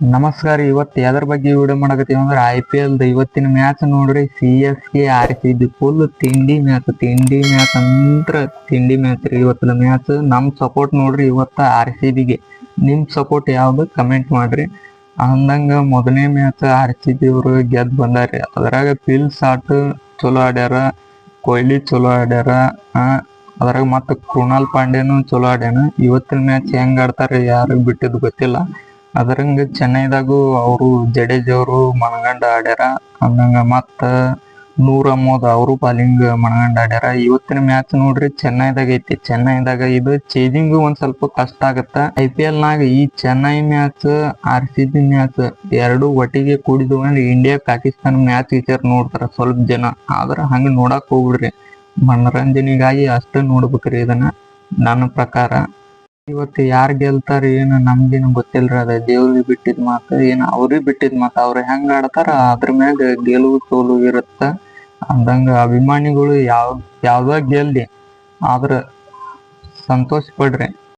ನಮಸ್ಕಾರ ಇವತ್ತು ಯಾವ್ದ್ರ ಬಗ್ಗೆ ವಿಡಿಯೋ ಮಾಡಕತ್ತೀವಿ ಅಂದ್ರೆ ಐ ಪಿ ಎಲ್ ಇವತ್ತಿನ ಮ್ಯಾಚ್ ನೋಡ್ರಿ C S K R C B full ತಿಂಡಿ ಮ್ಯಾಚ್ ತಿಂಡಿ ಮ್ಯಾಚ್ ಅಂದ್ರೆ ತಿಂಡಿ ಮ್ಯಾಚ್ ರೀ ಇವತ್ತಿನ ಮ್ಯಾಚ್ ನಮ್ ಸಪೋರ್ಟ್ ನೋಡ್ರಿ ಇವತ್ತ ಆರ್ ಸಿ ಬಿಗೆ ನಿಮ್ ಸಪೋರ್ಟ್ ಯಾವ್ದು ಕಮೆಂಟ್ ಮಾಡ್ರಿ. ಅಂದಂಗ ಮೊದಲನೇ ಮ್ಯಾಚ್ ಆರ್ ಸಿ ಬಿ ಅವರು ಗೆದ್ದು ಬಂದಾರಿ. ಅದ್ರಾಗ ಪಿಲ್ ಸಾಟ್ ಚಲೋ ಆಡ್ಯಾರ, ಕೊಹ್ಲಿ ಚಲೋ ಆಡ್ಯಾರ ಅದ್ರಾಗ ಮತ್ತೆ ಕೃಣಾಲ್ ಪಾಂಡ್ಯನು ಚಲೋ ಆಡ್ಯಾನ. ಇವತ್ತಿನ ಮ್ಯಾಚ್ ಹೆಂಗ್ ಆಡ್ತಾರೆ ಯಾರಿಗ್ ಬಿಟ್ಟಿದ್ ಗೊತ್ತಿಲ್ಲ. ಅದರಂಗ ಚೆನ್ನೈದಾಗು ಅವರು ಜಡೇಜವರು ಅವರು ಮನಗಂಡ ಆಡ್ಯಾರ. ಅಂದಂಗ ಮತ್ತ ನೂರ ಮೂವತ್ ಅವರು ಬಾಲಿಂಗ್ ಮನಗಂಡ ಆಡ್ಯಾರ. ಇವತ್ತಿನ ಮ್ಯಾಚ್ ನೋಡ್ರಿ ಚೆನ್ನೈದಾಗ ಐತಿ. ಚೆನ್ನೈದಾಗ ಇದು ಚೇಜಿಂಗ್ ಒಂದ್ ಸ್ವಲ್ಪ ಕಷ್ಟ ಆಗತ್ತ. ಐ ಪಿ ಎಲ್ ನಾಗ ಈ Chennai match R C B match ಎರಡು ಒಟ್ಟಿಗೆ ಕೂಡಿದ್ವು ಅಂದ್ರೆ ಇಂಡಿಯಾ ಪಾಕಿಸ್ತಾನ ಮ್ಯಾಚ್ ವಿಚಾರ ನೋಡ್ತಾರ ಸ್ವಲ್ಪ ಜನ. ಆದ್ರ ಹಂಗ ನೋಡಕ್ ಹೋಗ್ಬಿಡ್ರಿ ಮನರಂಜನೆಗಾಗಿ ಅಷ್ಟ ನೋಡ್ಬೇಕ್ರಿ ಇದನ್ನ. ನನ್ನ ಪ್ರಕಾರ. ಇವತ್ತು ಯಾರ್ ಗೆಲ್ತಾರ, ಏನು ನಮ್ಗೇನು ಗೊತ್ತಿಲ್ರಿ ಅದ. ದೇವ್ರಿಗೆ ಬಿಟ್ಟಿದ್ ಮಾತು, ಏನ್ ಅವ್ರಿಗೆ ಬಿಟ್ಟಿದ್ ಮಾತು, ಅವ್ರ ಹೆಂಗ್ ಆಡ್ತಾರ, ಅದ್ರ ಮ್ಯಾಗ ಗೆಲುವು ಸೋಲು ಇರುತ್ತ ಅಂದಂಗ ಅಭಿಮಾನಿಗಳು ಯಾವ, ಯಾವ್ದ ಗೆಲ್ಲಿ. ಆದ್ರ ಸಂತೋಷ ಪಡ್ರಿ.